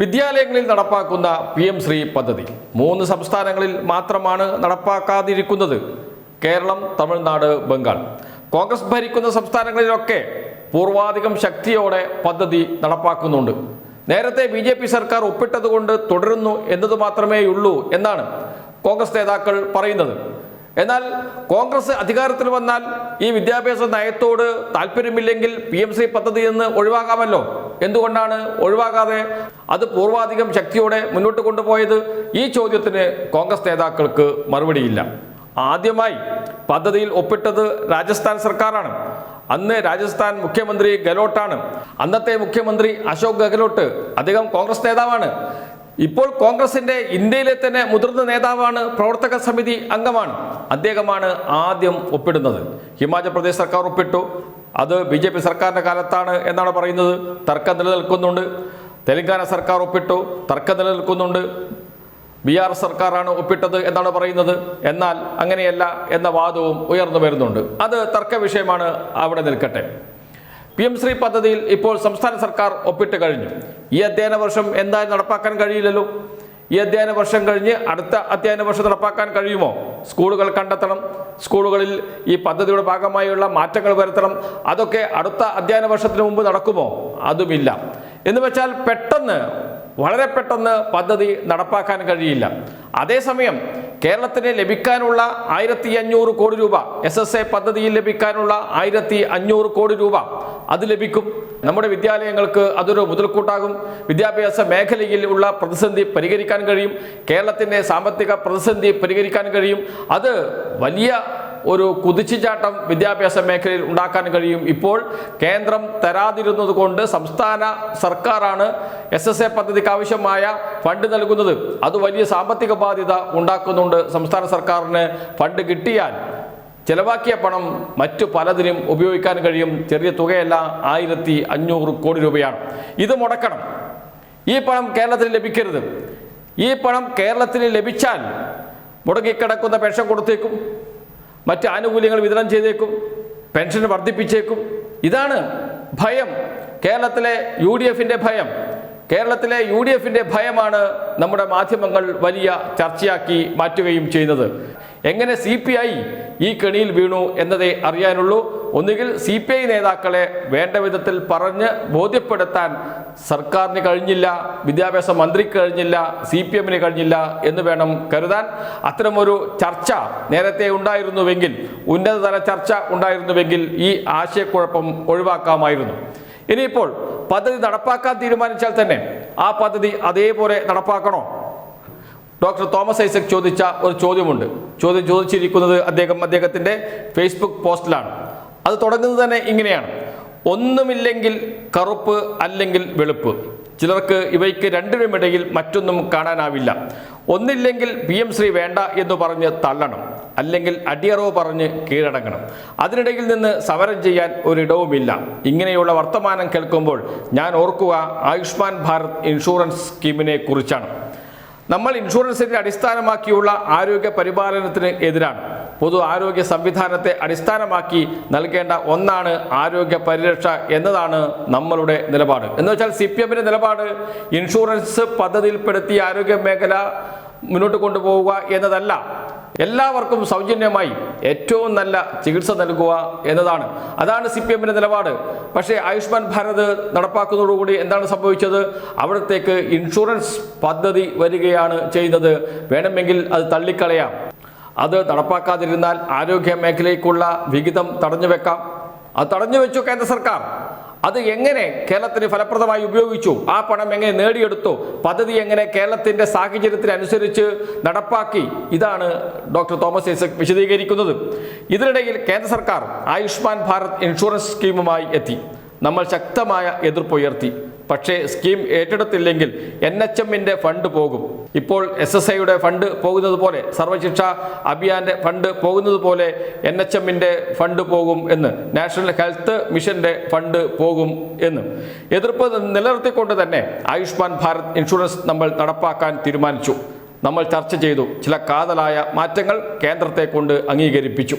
വിദ്യാലയങ്ങളിൽ നടപ്പാക്കുന്ന P M Shri പദ്ധതി മൂന്ന് സംസ്ഥാനങ്ങളിൽ മാത്രമാണ് നടപ്പാക്കാതിരിക്കുന്നത്. കേരളം തമിഴ്നാട് ബംഗാൾ. കോൺഗ്രസ് ഭരിക്കുന്ന സംസ്ഥാനങ്ങളിലൊക്കെ പൂർവാധികം ശക്തിയോടെ പദ്ധതി നടപ്പാക്കുന്നുണ്ട്. നേരത്തെ ബി ജെ പി സർക്കാർ ഒപ്പിട്ടതുകൊണ്ട് തുടരുന്നു എന്നത് മാത്രമേയുള്ളൂ എന്നാണ് കോൺഗ്രസ് നേതാക്കൾ പറയുന്നത്. എന്നാൽ കോൺഗ്രസ് അധികാരത്തിൽ വന്നാൽ ഈ വിദ്യാഭ്യാസ നയത്തോട് താല്പര്യമില്ലെങ്കിൽ പി എം ശ്രീ പദ്ധതി എന്ന് ഒഴിവാക്കാമല്ലോ എന്തുകൊണ്ടാണ് ഒഴിവാക്കാതെ അത് പൂർവാധികം ശക്തിയോടെ മുന്നോട്ട് കൊണ്ടുപോയത്? ഈ ചോദ്യത്തിന് കോൺഗ്രസ് നേതാക്കൾക്ക് മറുപടിയില്ല. ആദ്യമായി പദ്ധതിയിൽ ഒപ്പിട്ടത് രാജസ്ഥാൻ സർക്കാരാണ്. അന്ന് രാജസ്ഥാൻ മുഖ്യമന്ത്രി ഗെഹ്ലോട്ടാണ് അന്നത്തെ മുഖ്യമന്ത്രി അശോക് ഗെഹ്ലോട്ട് അദ്ദേഹം കോൺഗ്രസ് നേതാവാണ്. ഇപ്പോൾ കോൺഗ്രസിന്റെ ഇന്ത്യയിലെ തന്നെ മുതിർന്ന നേതാവാണ് പ്രവർത്തക സമിതി അംഗമാണ്. അദ്ദേഹമാണ് ആദ്യം ഒപ്പിടുന്നത്. ഹിമാചൽ പ്രദേശ് സർക്കാർ ഒപ്പിട്ടു. അത് ബി ജെ പി സർക്കാരിന്റെ കാലത്താണ് എന്നാണ് പറയുന്നത്. തർക്കം നിലനിൽക്കുന്നുണ്ട്. തെലങ്കാന സർക്കാർ ഒപ്പിട്ടു. തർക്കം നിലനിൽക്കുന്നുണ്ട്. ബി ആർ സർക്കാരാണ് ഒപ്പിട്ടത് എന്നാണ് പറയുന്നത്. എന്നാൽ അങ്ങനെയല്ല എന്ന വാദവും ഉയർന്നു വരുന്നുണ്ട്. അത് തർക്ക വിഷയമാണ് അവിടെ നിൽക്കട്ടെ. പി എം ശ്രീ പദ്ധതിയിൽ ഇപ്പോൾ സംസ്ഥാന സർക്കാർ ഒപ്പിട്ട് കഴിഞ്ഞു. ഈ അധ്യയന വർഷം എന്തായാലും നടപ്പാക്കാൻ കഴിയില്ലല്ലോ? ഈ അധ്യയന വർഷം കഴിഞ്ഞ് അടുത്ത അധ്യയന വർഷം നടപ്പാക്കാൻ കഴിയുമോ? സ്കൂളുകൾ കണ്ടെത്തണം. സ്കൂളുകളിൽ ഈ പദ്ധതിയുടെ ഭാഗമായുള്ള മാറ്റങ്ങൾ വരുത്തണം. അതൊക്കെ അടുത്ത അധ്യയന വർഷത്തിന് മുമ്പ് നടക്കുമോ? അതുമില്ല. എന്ന് വെച്ചാൽ പെട്ടെന്ന് വളരെ പെട്ടെന്ന് പദ്ധതി നടപ്പാക്കാൻ കഴിയില്ല. അതേസമയം കേരളത്തിന് ലഭിക്കാനുള്ള ആയിരത്തി അഞ്ഞൂറ് കോടി രൂപ എസ് എസ് എ പദ്ധതിയിൽ ലഭിക്കാനുള്ള ആയിരത്തി അഞ്ഞൂറ് കോടി രൂപ അത് ലഭിക്കും. നമ്മുടെ വിദ്യാലയങ്ങൾക്ക് അതൊരു മുതൽക്കൂട്ടാകും. വിദ്യാഭ്യാസ മേഖലയിൽ ഉള്ള പ്രതിസന്ധി പരിഹരിക്കാൻ കഴിയും. കേരളത്തിന്റെ സാമ്പത്തിക പ്രതിസന്ധി പരിഹരിക്കാൻ കഴിയും. അത് വലിയ ഒരു കുതിച്ചുചാട്ടം വിദ്യാഭ്യാസ മേഖലയിൽ ഉണ്ടാക്കാൻ കഴിയും. ഇപ്പോൾ കേന്ദ്രം തരാതിരുന്നത് കൊണ്ട് സംസ്ഥാന സർക്കാരാണ് എസ് എസ് എ പദ്ധതിക്ക് ആവശ്യമായ ഫണ്ട് നൽകുന്നത്. അത് വലിയ സാമ്പത്തിക ബാധ്യത ഉണ്ടാക്കുന്നുണ്ട് സംസ്ഥാന സർക്കാരിന്. ഫണ്ട് കിട്ടിയാൽ ചെലവാക്കിയ പണം മറ്റു പലതിനും ഉപയോഗിക്കാൻ കഴിയും. ചെറിയ തുകയല്ല ആയിരത്തി അഞ്ഞൂറ് കോടി രൂപയാണ്. ഇത് മുടക്കണം. ഈ പണം കേരളത്തിന് ലഭിക്കരുത്. ഈ പണം കേരളത്തിന് ലഭിച്ചാൽ മുടങ്ങിക്കിടക്കുന്ന പെൻഷൻ കൊടുത്തേക്കും. മറ്റ് ആനുകൂല്യങ്ങൾ വിതരണം ചെയ്തേക്കും പെൻഷൻ വർദ്ധിപ്പിച്ചേക്കും. ഇതാണ് ഭയം. കേരളത്തിലെ യു ഡി എഫിന്റെ ഭയം. കേരളത്തിലെ യു ഡി എഫിന്റെ ഭയമാണ് നമ്മുടെ മാധ്യമങ്ങൾ വലിയ ചർച്ചയാക്കി മാറ്റുകയും ചെയ്യുന്നത്. എങ്ങനെ സി പി ഐ ഈ കെണിയിൽ വീണു എന്നതേ അറിയാനുള്ളൂ. ഒന്നുകിൽ സി പി ഐ നേതാക്കളെ വേണ്ട വിധത്തിൽ പറഞ്ഞ് ബോധ്യപ്പെടുത്താൻ സർക്കാരിന് കഴിഞ്ഞില്ല വിദ്യാഭ്യാസ മന്ത്രിക്ക് കഴിഞ്ഞില്ല സി പി എമ്മിന് കഴിഞ്ഞില്ല എന്ന് വേണം കരുതാൻ. അത്തരമൊരു ചർച്ച നേരത്തെ ഉണ്ടായിരുന്നുവെങ്കിൽ ഉന്നതതല ചർച്ച ഉണ്ടായിരുന്നുവെങ്കിൽ ഈ ആശയക്കുഴപ്പം ഒഴിവാക്കാമായിരുന്നു. ഇനിയിപ്പോൾ പദ്ധതി നടപ്പാക്കാൻ തീരുമാനിച്ചാൽ തന്നെ ആ പദ്ധതി അതേപോലെ നടപ്പാക്കണോ? ഡോക്ടർ തോമസ് ഐസക് ചോദിച്ച ഒരു ചോദ്യമുണ്ട്. ചോദ്യം ചോദിച്ചിരിക്കുന്നത് അദ്ദേഹം അദ്ദേഹത്തിന്റെ ഫേസ്ബുക്ക് പോസ്റ്റിലാണ്. അത് തുടങ്ങുന്നത് തന്നെ ഇങ്ങനെയാണ്. ഒന്നുമില്ലെങ്കിൽ കറുപ്പ് അല്ലെങ്കിൽ വെളുപ്പ്. ചിലർക്ക് ഇവയ്ക്ക് രണ്ടിനുമിടയിൽ മറ്റൊന്നും കാണാനാവില്ല. ഒന്നില്ലെങ്കിൽ പി എം ശ്രീ വേണ്ട എന്ന് പറഞ്ഞ് തള്ളണം. അല്ലെങ്കിൽ അടിയറവ് പറഞ്ഞ് കീഴടങ്ങണം. അതിനിടയിൽ നിന്ന് സമരം ചെയ്യാൻ ഒരിടവുമില്ല. ഇങ്ങനെയുള്ള വർത്തമാനം കേൾക്കുമ്പോൾ ഞാൻ ഓർക്കുക ആയുഷ്മാൻ ഭാരത് ഇൻഷുറൻസ് സ്കീമിനെ കുറിച്ചാണ്. നമ്മൾ ഇൻഷുറൻസിന്റെ അടിസ്ഥാനമാക്കിയുള്ള ആരോഗ്യ പരിപാലനത്തിന് എതിരാണ്. പൊതു ആരോഗ്യ സംവിധാനത്തെ അടിസ്ഥാനമാക്കി നൽകേണ്ട ഒന്നാണ് ആരോഗ്യ പരിരക്ഷ എന്നതാണ് നമ്മളുടെ നിലപാട്. എന്ന് വെച്ചാൽ സി പി നിലപാട് ഇൻഷുറൻസ് പദ്ധതിയിൽപ്പെടുത്തി ആരോഗ്യ മേഖല മുന്നോട്ട് കൊണ്ടുപോവുക എന്നതല്ല. എല്ലാവർക്കും സൗജന്യമായി ഏറ്റവും നല്ല ചികിത്സ നൽകുക എന്നതാണ്. അതാണ് സി പി എമ്മിന്റെ നിലപാട്. പക്ഷേ ആയുഷ്മാൻ ഭാരത് നടപ്പാക്കുന്നതോടുകൂടി എന്താണ് സംഭവിച്ചത്? അവിടത്തേക്ക് ഇൻഷുറൻസ് പദ്ധതി വരികയാണ് ചെയ്യുന്നത്. വേണമെങ്കിൽ അത് തള്ളിക്കളയാം. അത് നടപ്പാക്കാതിരുന്നാൽ ആരോഗ്യ മേഖലയ്ക്കുള്ള വിഹിതം തടഞ്ഞു വെക്കാം അത് തടഞ്ഞു വെച്ചു കേന്ദ്ര സർക്കാർ. അത് എങ്ങനെ കേരളത്തിന് ഫലപ്രദമായി ഉപയോഗിച്ചു? ആ പണം എങ്ങനെ നേടിയെടുത്തു? പദ്ധതി എങ്ങനെ കേരളത്തിന്റെ സാഹചര്യത്തിനനുസരിച്ച് നടപ്പാക്കി? ഇതാണ് ഡോക്ടർ തോമസ് ഐസക് വിശദീകരിക്കുന്നത്. ഇതിനിടയിൽ കേന്ദ്ര സർക്കാർ ആയുഷ്മാൻ ഭാരത് ഇൻഷുറൻസ് സ്കീമുമായി എത്തി. നമ്മൾ ശക്തമായ എതിർപ്പുയർത്തി പക്ഷേ സ്കീം ഏറ്റെടുത്തില്ലെങ്കിൽ എൻ എച്ച് എമ്മിന്റെ ഫണ്ട് പോകും. ഇപ്പോൾ എസ് എസ് ഐയുടെ ഫണ്ട് പോകുന്നത് പോലെ സർവശിക്ഷ അഭിയാന്റെ ഫണ്ട് പോകുന്നത് പോലെ എൻ എച്ച് എമ്മിന്റെ ഫണ്ട് പോകും എന്ന് നാഷണൽ ഹെൽത്ത് മിഷന്റെ ഫണ്ട് പോകും എന്ന്. എതിർപ്പ് നിലനിർത്തിക്കൊണ്ട് തന്നെ ആയുഷ്മാൻ ഭാരത് ഇൻഷുറൻസ് നമ്മൾ നടപ്പാക്കാൻ തീരുമാനിച്ചു. നമ്മൾ ചർച്ച ചെയ്തു. ചില കാതലായ മാറ്റങ്ങൾ കേന്ദ്രത്തെ കൊണ്ട് അംഗീകരിപ്പിച്ചു.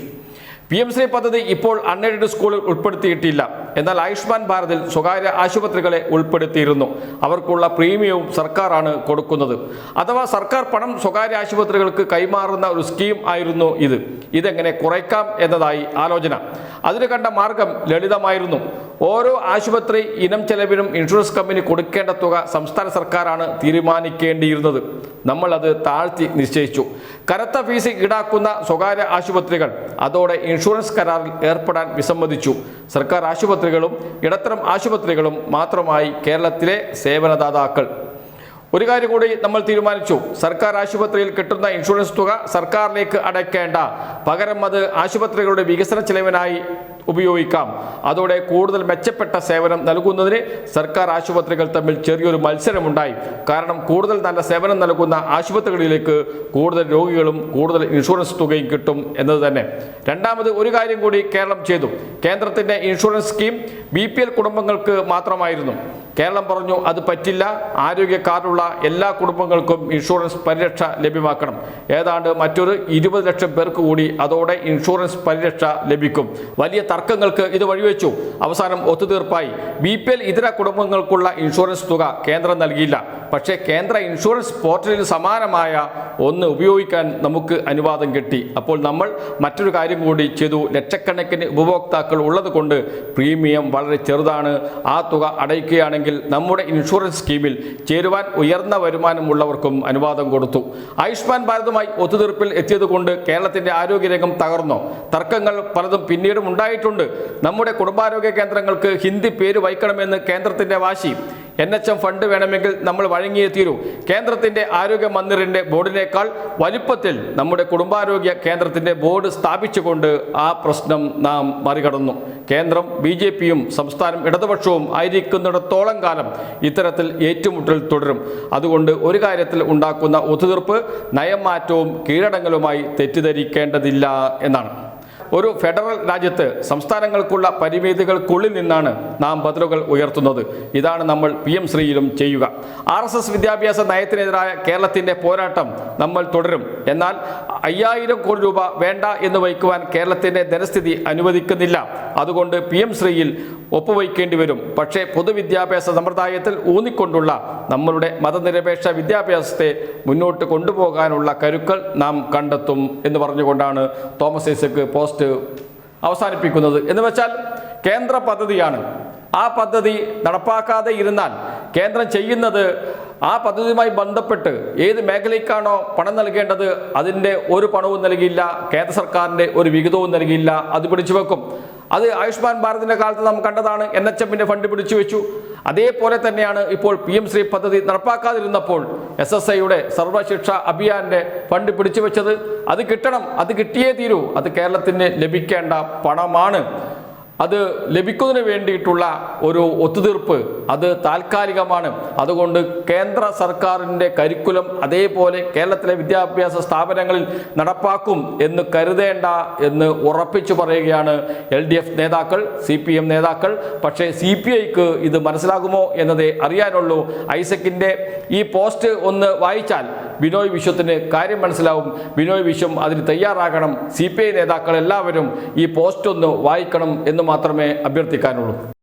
പി എം ശ്രീ പദ്ധതി ഇപ്പോൾ അൺഎയ്ഡഡ് സ്കൂളിൽ ഉൾപ്പെടുത്തിയിട്ടില്ല. എന്നാൽ ആയുഷ്മാൻ ഭാരതിൽ സ്വകാര്യ ആശുപത്രികളെ ഉൾപ്പെടുത്തിയിരുന്നു. അവർക്കുള്ള പ്രീമിയവും സർക്കാരാണ് കൊടുക്കുന്നത്. അഥവാ സർക്കാർ പണം സ്വകാര്യ ആശുപത്രികൾക്ക് കൈമാറുന്ന ഒരു സ്കീം ആയിരുന്നു ഇത്. ഇതെങ്ങനെ കുറയ്ക്കാം എന്നതായി ആലോചന. അതിന് കണ്ട മാർഗം ലളിതമായിരുന്നു. ഓരോ ആശുപത്രി ഇനം ചെലവിനും ഇൻഷുറൻസ് കമ്പനി കൊടുക്കേണ്ട തുക സംസ്ഥാന സർക്കാരാണ് തീരുമാനിക്കേണ്ടിയിരുന്നത്. നമ്മൾ അത് താഴ്ത്തി നിശ്ചയിച്ചു. കനത്ത ഫീസ് ഈടാക്കുന്ന സ്വകാര്യ ആശുപത്രികൾ അതോടെ ഇൻഷുറൻസ് കരാറിൽ ഏർപ്പെടാൻ വിസമ്മതിച്ചു. സർക്കാർ ആശുപത്രികളും ഇടത്തരം ആശുപത്രികളും മാത്രമായി കേരളത്തിലെ സേവനദാതാക്കൾ. ഒരു കാര്യം കൂടി നമ്മൾ തീരുമാനിച്ചു. സർക്കാർ ആശുപത്രിയിൽ കിട്ടുന്ന ഇൻഷുറൻസ് തുക സർക്കാരിലേക്ക് അടയ്ക്കേണ്ട. പകരം അത് ആശുപത്രികളുടെ വികസന ചെലവിനായി ഉപയോഗിക്കാം. അതോടെ കൂടുതൽ മെച്ചപ്പെട്ട സേവനം നൽകുന്നതിന് സർക്കാർ ആശുപത്രികൾ തമ്മിൽ ചെറിയൊരു മത്സരമുണ്ടായി. കാരണം കൂടുതൽ നല്ല സേവനം നൽകുന്ന ആശുപത്രികളിലേക്ക് കൂടുതൽ രോഗികളും കൂടുതൽ ഇൻഷുറൻസ് തുകയും കിട്ടും എന്നത് തന്നെ. രണ്ടാമത് ഒരു കാര്യം കൂടി കേരളം ചെയ്തു. കേന്ദ്രത്തിന്റെ ഇൻഷുറൻസ് സ്കീം ബി കുടുംബങ്ങൾക്ക് മാത്രമായിരുന്നു. കേരളം പറഞ്ഞു അത് പറ്റില്ല ആരോഗ്യ കാർഡുള്ള എല്ലാ കുടുംബങ്ങൾക്കും ഇൻഷുറൻസ് പരിരക്ഷ ലഭ്യമാക്കണം. ഏതാണ്ട് മറ്റൊരു ഇരുപത് ലക്ഷം പേർക്ക് കൂടി അതോടെ ഇൻഷുറൻസ് പരിരക്ഷ ലഭിക്കും. വലിയ തർക്കങ്ങൾക്ക് ഇത് വഴിവെച്ചു. അവസാനം ഒത്തുതീർപ്പായി. ബി പി എൽ ഇതര കുടുംബങ്ങൾക്കുള്ള ഇൻഷുറൻസ് തുക കേന്ദ്രം നൽകിയില്ല. പക്ഷേ കേന്ദ്ര ഇൻഷുറൻസ് പോർട്ടലിന് സമാനമായ ഒന്ന് ഉപയോഗിക്കാൻ നമുക്ക് അനുവാദം കിട്ടി. അപ്പോൾ നമ്മൾ മറ്റൊരു കാര്യം കൂടി ചെയ്തു. ലക്ഷക്കണക്കിന് ഉപഭോക്താക്കൾ ഉള്ളത് കൊണ്ട് പ്രീമിയം വളരെ ചെറുതാണ്. ആ തുക അടയ്ക്കുകയാണെങ്കിൽ നമ്മുടെ ഇൻഷുറൻസ് സ്കീമിൽ ചേരുവാൻ ഉയർന്ന വരുമാനമുള്ളവർക്കും അനുവാദം കൊടുത്തു. ആയുഷ്മാൻ ഭാരതുമായി ഒത്തുതീർപ്പിൽ എത്തിയതുകൊണ്ട് കേരളത്തിന്റെ ആരോഗ്യരംഗം തകർന്നു. തർക്കങ്ങൾ പലതും പിന്നീടും ഉണ്ടായിട്ടുണ്ട്. നമ്മുടെ കുടുംബാരോഗ്യ കേന്ദ്രങ്ങൾക്ക് ഹിന്ദി പേര് വയ്ക്കണമെന്ന് കേന്ദ്രത്തിന്റെ വാശി. എൻ എച്ച് എം ഫണ്ട് വേണമെങ്കിൽ നമ്മൾ വഴങ്ങിയേ തീരൂ കേന്ദ്രത്തിന്റെ ആരോഗ്യ മന്ദിറിന്റെ ബോർഡിനേക്കാൾ വലിപ്പത്തിൽ നമ്മുടെ കുടുംബാരോഗ്യ കേന്ദ്രത്തിന്റെ ബോർഡ് സ്ഥാപിച്ചുകൊണ്ട് ആ പ്രശ്നം നാം മറികടന്നു. കേന്ദ്രം ബി ജെ പിയും സംസ്ഥാനം ഇടതുപക്ഷവും ആയിരിക്കുന്നിടത്തോളം കാലം ഇത്തരത്തിൽ ഏറ്റുമുട്ടൽ തുടരും. അതുകൊണ്ട് ഒരു കാര്യത്തിൽ ഉണ്ടാക്കുന്ന ഒത്തുതീർപ്പ് നയം മാറ്റവും കീഴടങ്ങലുമായി തെറ്റിദ്ധരിക്കേണ്ടതില്ല എന്നാണ്. ഒരു ഫെഡറൽ രാജ്യത്ത് സംസ്ഥാനങ്ങൾക്കുള്ള പരിമിതികൾക്കുള്ളിൽ നിന്നാണ് നാം ബദലുകൾ ഉയർത്തുന്നത്. ഇതാണ് നമ്മൾ പി എം ശ്രീയിലും ചെയ്യുക. ആർ എസ് എസ് വിദ്യാഭ്യാസ നയത്തിനെതിരായ കേരളത്തിന്റെ പോരാട്ടം നമ്മൾ തുടരും. എന്നാൽ അയ്യായിരം കോടി രൂപ വേണ്ട എന്ന് വയ്ക്കുവാൻ കേരളത്തിന്റെ ധനസ്ഥിതി അനുവദിക്കുന്നില്ല. അതുകൊണ്ട് പി എം ശ്രീയിൽ ഒപ്പുവയ്ക്കേണ്ടി വരും. പക്ഷേ പൊതുവിദ്യാഭ്യാസ സമ്പ്രദായത്തിൽ ഊന്നിക്കൊണ്ടുള്ള നമ്മളുടെ മതനിരപേക്ഷ വിദ്യാഭ്യാസത്തെ മുന്നോട്ട് കൊണ്ടുപോകാനുള്ള കരുക്കൾ നാം കണ്ടെത്തും എന്ന് പറഞ്ഞുകൊണ്ടാണ് തോമസ് ഐസക്ക് പോസ്റ്റ് അവസാനിപ്പിക്കുന്നത്. എന്ന് വെച്ചാൽ കേന്ദ്ര പദ്ധതിയാണ്. ആ പദ്ധതി നടപ്പാക്കാതെ ഇരുന്നാൽ കേന്ദ്രം ചെയ്യുന്നത് ആ പദ്ധതിയുമായി ബന്ധപ്പെട്ട് ഏത് മേഖലയ്ക്കാണോ പണം നൽകേണ്ടത് അതിന്റെ ഒരു പണവും നൽകിയില്ല കേന്ദ്ര സർക്കാരിന്റെ ഒരു വിഹിതവും നൽകിയില്ല അത് പിടിച്ചു വെക്കും അത് ആയുഷ്മാൻ ഭാരതിന്റെ കാലത്ത് നാം കണ്ടതാണ് എൻ എച്ച് എമ്മിന്റെ ഫണ്ട് പിടിച്ചു വെച്ചു. അതേപോലെ തന്നെയാണ് ഇപ്പോൾ പി എം ശ്രീ പദ്ധതി നടപ്പാക്കാതിരുന്നപ്പോൾ എസ് എസ് ഐയുടെ സർവശിക്ഷ അഭിയാന്റെ ഫണ്ട് പിടിച്ചു വെച്ചത്. അത് കിട്ടണം അത് കിട്ടിയേ തീരൂ. അത് കേരളത്തിന് ലഭിക്കേണ്ട പണമാണ്. അത് ലഭിക്കുന്നതിന് വേണ്ടിയിട്ടുള്ള ഒരു ഒത്തുതീർപ്പ് അത് താൽക്കാലികമാണ്. അതുകൊണ്ട് കേന്ദ്ര സർക്കാരിന്റെ കരിക്കുലം അതേപോലെ കേരളത്തിലെ വിദ്യാഭ്യാസ സ്ഥാപനങ്ങളിൽ നടപ്പാക്കും എന്ന് കരുതേണ്ട എന്ന് ഉറപ്പിച്ചു പറയുകയാണ് എൽ ഡി എഫ് നേതാക്കൾ സി പി എം നേതാക്കൾ. പക്ഷേ സി പി ഐക്ക് ഇത് മനസ്സിലാകുമോ എന്നതേ അറിയാനുള്ളൂ. ഐസക്കിന്റെ ഈ പോസ്റ്റ് ഒന്ന് വായിച്ചാൽ ബിനോയ് വിശ്വത്തിന് കാര്യം മനസ്സിലാവും. ബിനോയ് വിശ്വം അതിന് തയ്യാറാകണം. സി നേതാക്കൾ എല്ലാവരും ഈ പോസ്റ്റ് ഒന്ന് വായിക്കണം എന്ന് മാത്രമേ അഭ്യർത്ഥിക്കാനുള്ളൂ.